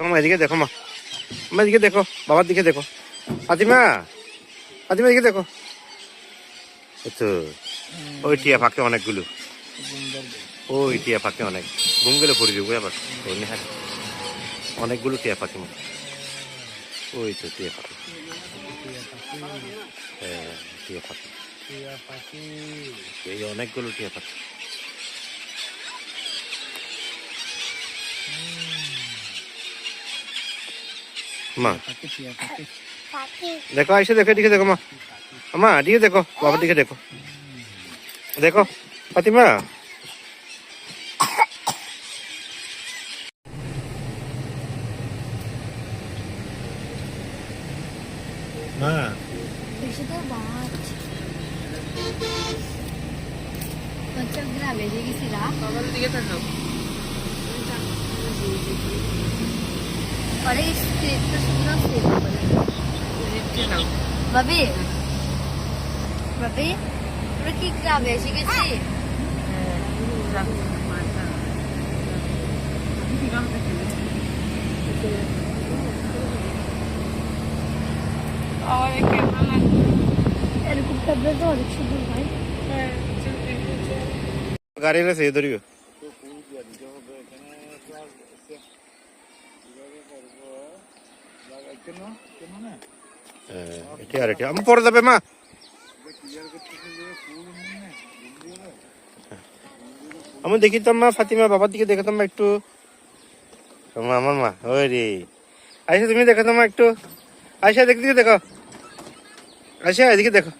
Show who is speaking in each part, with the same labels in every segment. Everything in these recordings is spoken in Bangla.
Speaker 1: মা, এদিকে দেখো মা। এদিকে দেখো, বাবার দিকে দেখো। ফাতিমা ফাতিমা, এদিকে দেখো। তো, ওই টিয়া ফাঁকে অনেকগুলো। ওই টিয়া ফাঁকে অনেক। ঘুম গেলে পড়ে যাব আবার নেহার অনেকগুলো টিয়া পাখি মা। ওই তো, টিয়া পাখি হ্যাঁ টিয়া পাখি এই অনেকগুলো টিয়া পাখি মা।
Speaker 2: পাখি
Speaker 1: দেখো আইসে দেখো এদিকে দেখো মা। মা এদিকে দেখো বাবার দিকে দেখো। দেখো ফাতিমা। মা।
Speaker 2: বেশি তো মাছ হচ্ছে গ্রামে যে গেছিলাম
Speaker 3: বাবার দিকে তাকাও
Speaker 2: অনেক স্ক্রিপ্ট সুন্দর ছিল
Speaker 3: লিফটে নাও
Speaker 2: ভাবি ভাবি আমরা কি গ্রামে এসে গেছি এরকম ট্যাবলেট অনেক সুন্দর ভাই
Speaker 1: গাড়ি রেছে এ ধরিও আমি পরে যাবে মা। আমি দেখিতাম মা ফাতিমা বাবার দিকে দেখাতাম একটু। আমার মা ওই রে। আয়সা তুমি দেখাতাম একটু। আয়সা দেখ দিকে দেখো। আয়সা এদিকে দেখো।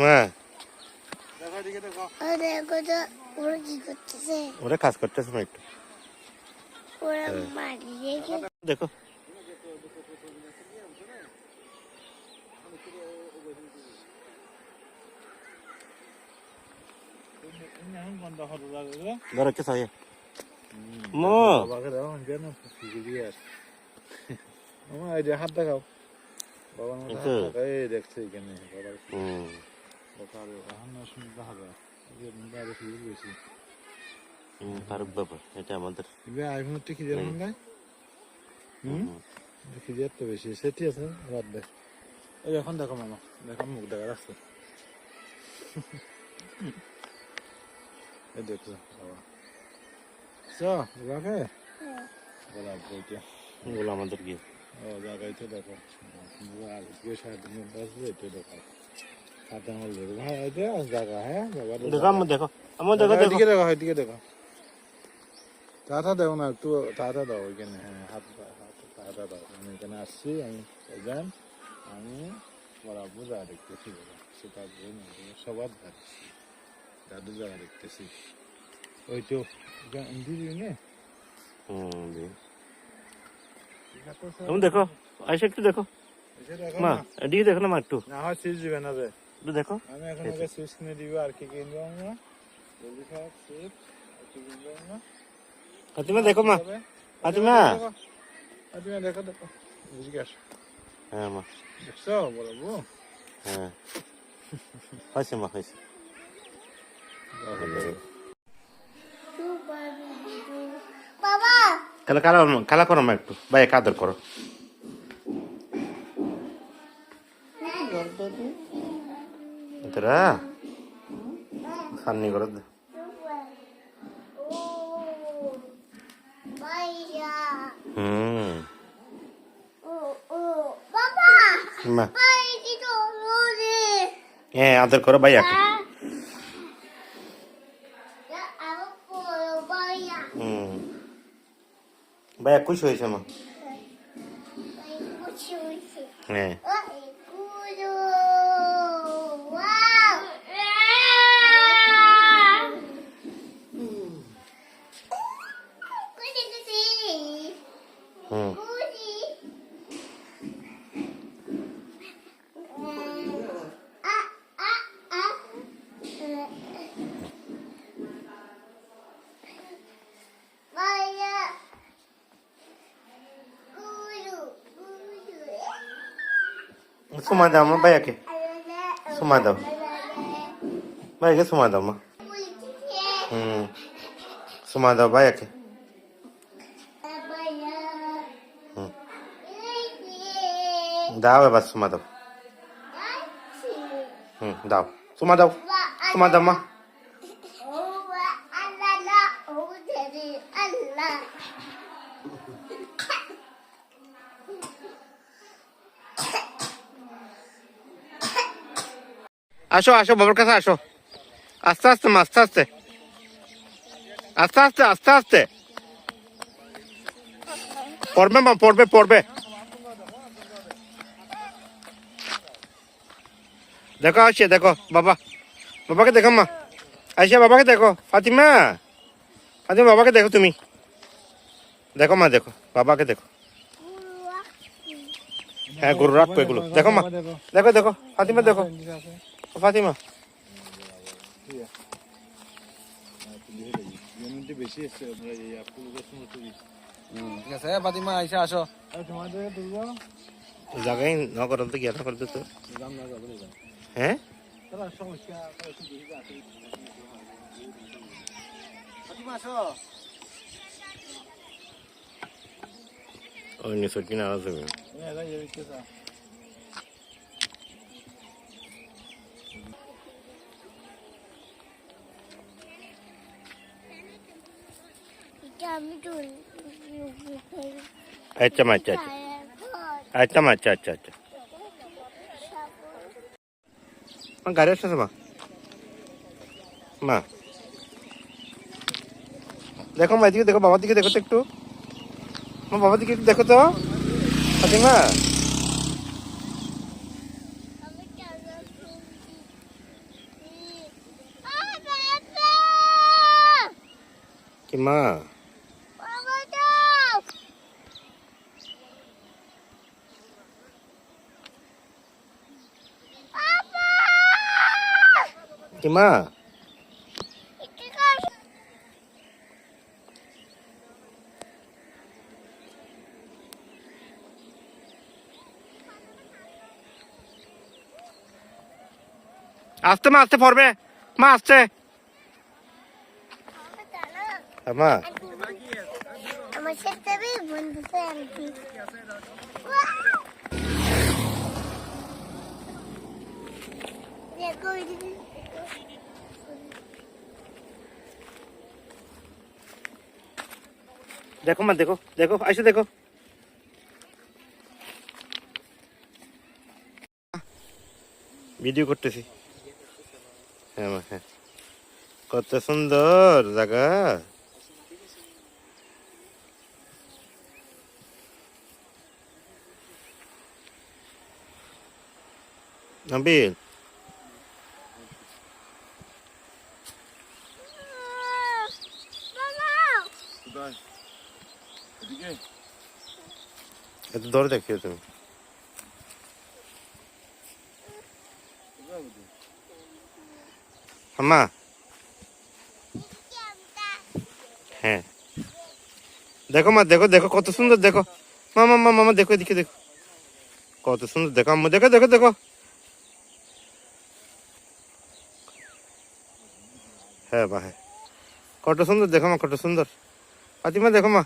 Speaker 1: মা।
Speaker 2: ওরা
Speaker 1: কাজ করতেছে মা একটু। দেখো ধরো কে সাইয়ে মো
Speaker 4: বাবাকে দাও যেন ফিরিয়ে আস আমার এই যে হাত দেখাও বাবার মতো
Speaker 1: এই
Speaker 4: দেখছে এখানে বাবার
Speaker 1: হুম
Speaker 4: বাবার এখন না শুনতে হবে এই
Speaker 1: ফারুক বাবা এটা আমাদের
Speaker 4: ইবে আইফোন টি কি জানেন না হুম? কি যেত তো বেশি। সেটি আছে বাদ দে। এই এখন দেখো মামা দেখো মুখ দেখা যাচ্ছে। এই দেখো বাবা। চ রাখে বলা বইটা
Speaker 1: বলো আমাদের কি
Speaker 4: ও জায়গায় তো দেখো। আর গিয়ে সারাদিন বসবে তো দেখো। সাথে আমার দেখো এটা জায়গা হ্যাঁ?
Speaker 1: দেখো দেখো আমার দেখো দেখো।
Speaker 4: দেখো দেখো। টাটা দাও না একটু টাটা দাও ওইখানে হ্যাঁ হাত টাটা দাও আমি এখানে আসছি আমি যান আমি বরাবর যা দেখতেছি সেটা সবার যাচ্ছি দাদু জায়গা দেখতেছি ওই তো নে
Speaker 1: তুমি দেখো আইসা একটু দেখো মা
Speaker 4: না
Speaker 1: এদিকে দেখো না মা একটু
Speaker 4: না হয় সিজ দিবে না রে
Speaker 1: একটু দেখো
Speaker 4: আমি এখন। ওকে সুইচ কিনে দিব আর কি কিনবো আমরা জলদি খারাপ সুইচ আর কি কিনবো আমরা
Speaker 1: ফাতিমা দেখো মা। ফাতিমা।
Speaker 4: ফাতিমা দেখো দেখো। বুঝে গেছ?
Speaker 1: হ্যাঁ মা।
Speaker 4: দেখছ? বলব
Speaker 1: হ্যাঁ। হয়েছে মা হয়েছে।
Speaker 2: বাবা
Speaker 1: খেলা খেলা খেলা করো মা একটু। ভাই এক আদর করো। এতরা? সান্নি করো দে।
Speaker 2: ভাইয়া
Speaker 1: হুম মা হ্যাঁ আদর করো
Speaker 2: ভাইয়া.
Speaker 1: হুম ভাইয়া খুশি হয়েছে মা হ্যাঁ
Speaker 2: kudu.
Speaker 1: সময় দাও আমার ভাইয়াকে সময় দাও ভাইয়াকে সময় দাও মা হুম সুমা দাও ভাইয়াকে
Speaker 2: Abaya.
Speaker 1: হুম।
Speaker 2: Ini.
Speaker 1: দাও এবার সুমা দাও
Speaker 2: Aci.
Speaker 1: হুম দাও সুমা দাও সুমা দাও মা
Speaker 2: Oh, Allah la. Oh, jadi Allah.
Speaker 1: আসো আসো, বাবার কাছে আসো। আস্তে আস্তে আস্তে আস্তে। আস্তে আস্তে আস্তে আস্তে। পড়বে, মা, পড়বে পড়বে। দেখো, আসছে, দেখো, বাবা। বাবাকে দেখো, মা। আইসা বাবাকে দেখো। ফাতিমা। ফাতিমা, বাবাকে দেখো তুমি। দেখো, মা, দেখো। বাবাকে দেখো। হ্যাঁ গরু রাখব এগুলো দেখো, মা।
Speaker 4: দেখো
Speaker 1: দেখো। ফাতিমা, দেখো। ফাতিমা?
Speaker 4: বেশি এসছে আমরা এই আপকুল
Speaker 5: ঠিক আছে ফাতিমা আইসা আসো।
Speaker 4: তোমাদের তুলবো
Speaker 1: জায়গায় ন করাল তো গিয়া করতে তো
Speaker 4: দাম না যাবে না
Speaker 1: হ্যাঁ ওই কিনা আছে আচ্ছা আচ্ছা আচ্ছা। আচ্ছা মা আচ্ছা আচ্ছা আচ্ছা। মা, গাড়ি আসতেছে মা। মা। দেখো, মা, এদিকে দেখো, বাবার দিকে দেখো তো একটু। মা, বাবার দিকে একটু দেখো তো। ফাতিমা। কি মা
Speaker 2: Ito ka.
Speaker 1: আসতে মা আসতে পড়বে। মা আসতে মা
Speaker 2: দেখো
Speaker 1: দেখো মা দেখো দেখো আইসে দেখো। ভিডিও করতেছি। হ্যাঁ হ্যাঁ। কত সুন্দর জায়গা। নাবিল
Speaker 4: কোথায় এদিকে
Speaker 1: এত ধরে দেখিও তুমি। আম্মা। হ্যাঁ। দেখো মা, দেখো দেখো, কত সুন্দর, দেখো। মামা মা মামা দেখো এদিকে, দেখো। কত সুন্দর, দেখো আম্মা, দেখো দেখো দেখো। হ্যাঁ বা হ্যাঁ। কত সুন্দর, দেখো মা, কত সুন্দর। ফাতিমা, দেখো মা।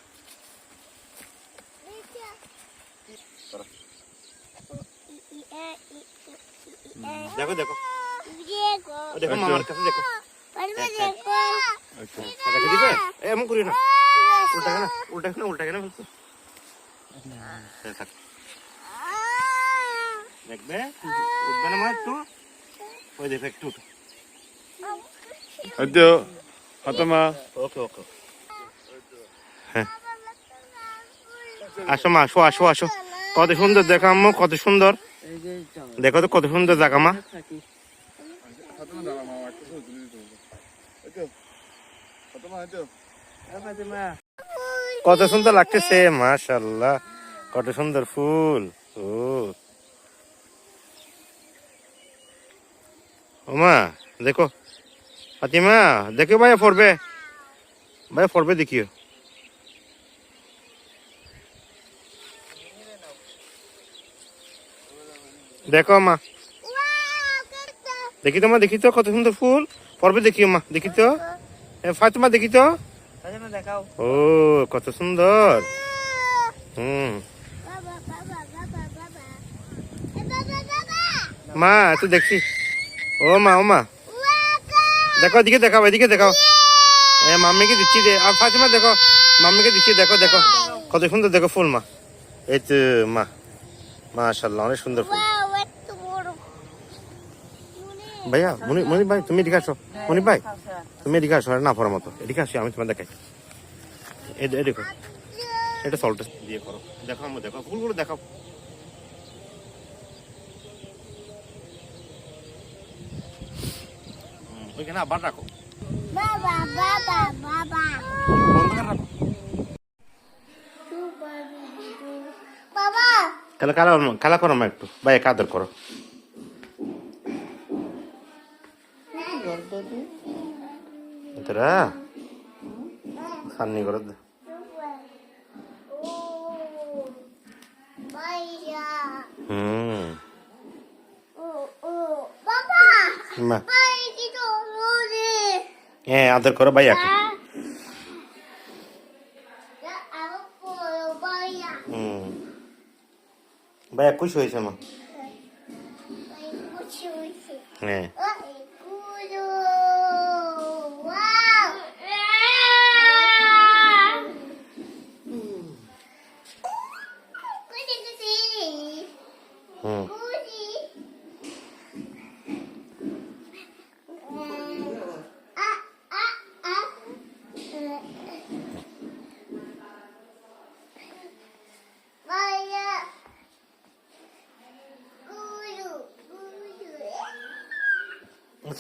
Speaker 1: দেখো দেখো. দেখো। মামার কাছে দেখো।
Speaker 2: Diego.
Speaker 4: আচ্ছা
Speaker 1: দেখো। দিবে এ, এমন করি না উল্টা কেন উল্টা কেন উল্টা কেন হ্যাঁ, দেখবে? উঠবে না মা একটু ওই দেখো একটু উঠো।
Speaker 4: আচ্ছা ফাতেমা।
Speaker 1: ওকে ওকে। হ্যাঁ। আসো মা আসো আসো আসো। কত সুন্দর দেখো আম্মু কত সুন্দর। দেখো তো কত সুন্দর জায়গা, মা। কত সুন্দর লাগতেছে মাশাল্লাহ কত সুন্দর ফুল। ও। ওমা দেখো। ফাতিমা, দেখো ভাইয়া পড়বে। ভাইয়া পড়বে দেখিও। দেখো মা। দেখি তো মা দেখি তো কত সুন্দর ফুল। পড়বে দেখি মা দেখি তো ফাতিমা দেখি তো ও, কত সুন্দর। হুম। মা তুই দেখছি। ও মা ও মা। দেখো, এদিকে দেখাও এদিকে দেখাও। এ, মাম্মিকে দিচ্ছি দে। আর ফাতিমা, দেখো, মাম্মিকে দিচ্ছি, দেখো দেখো। কত সুন্দর, দেখো ফুল মা। এই তো মা। মাশাল্লাহ অনেক সুন্দর ফুল
Speaker 2: ওয়াও এত বড়
Speaker 1: ভাইয়া মনি মনি ভাই তুমি এদিকে আসো। মনি ভাই তুমি এদিকে আসো না পড়ার মতো। এদিকে আসো আমি তোমার দেখাই। এই দেখো এটা সল্ট দিয়ে করো। দেখো আমি দেখো ফুলগুলো দেখাও। ওইখানে আবার রাখো।
Speaker 2: বাবা বাবা বাবা।
Speaker 1: বন্ধ করে রাখো।
Speaker 2: বাবা
Speaker 1: খেলা খেলা খেলা করো মা একটু। ভাই এক আদর করো। এতরা সান্নি করে দে
Speaker 2: ও ভাইয়া
Speaker 1: হুম
Speaker 2: ও ও বাবা
Speaker 1: মা
Speaker 2: ভাই কি তো রোজে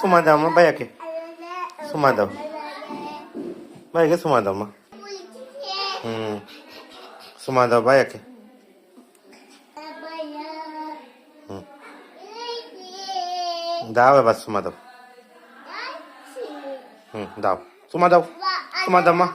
Speaker 2: kucu.
Speaker 1: সুমা দাও মা ভাইয়াকে সুমা দাও ভাইয়াকে সুমা দাও মা হুম সুমা